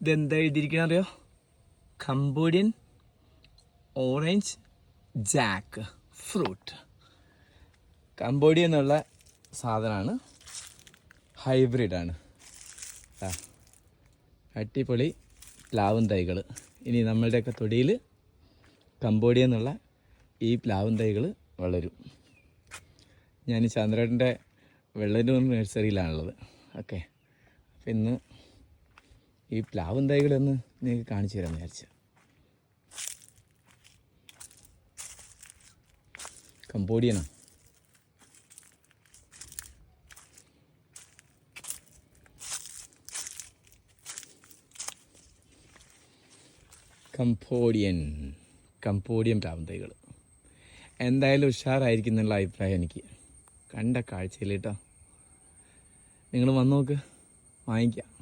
ഇതെന്താ എഴുതിയിരിക്കണം അറിയോ Cambodian orange jackfruit Cambodia എന്നുള്ള സാധനമാണ്. ഹൈബ്രിഡാണ് ആണ്. അട്ടിപ്പൊളി പ്ലാവും തൈകൾ ഇനി നമ്മളുടെയൊക്കെ തൊടിയിൽ കംബോഡിയ എന്നുള്ള ഈ പ്ലാവും തൈകൾ വളരും. ഞാൻ ചന്ദ്രേട്ടന്റെ വെള്ളരൂർ നഴ്സറിയിലാണുള്ളത് ഓക്കെ. അപ്പം ഇന്ന് ഈ പ്ലാവും തൈകളൊന്ന് നിങ്ങൾക്ക് കാണിച്ചു തരാമെന്ന് വിചാരിച്ച. കമ്പോഡിയനാ. കംഫോഡിയൻ കംബോഡിയൻ പ്ലാവും തൈകൾ എന്തായാലും ഉഷാറായിരിക്കും എന്നുള്ള അഭിപ്രായം എനിക്ക്. കണ്ട കാഴ്ചയിൽ കേട്ടോ. നിങ്ങൾ വന്ന് നോക്ക്. വാങ്ങിക്കാം.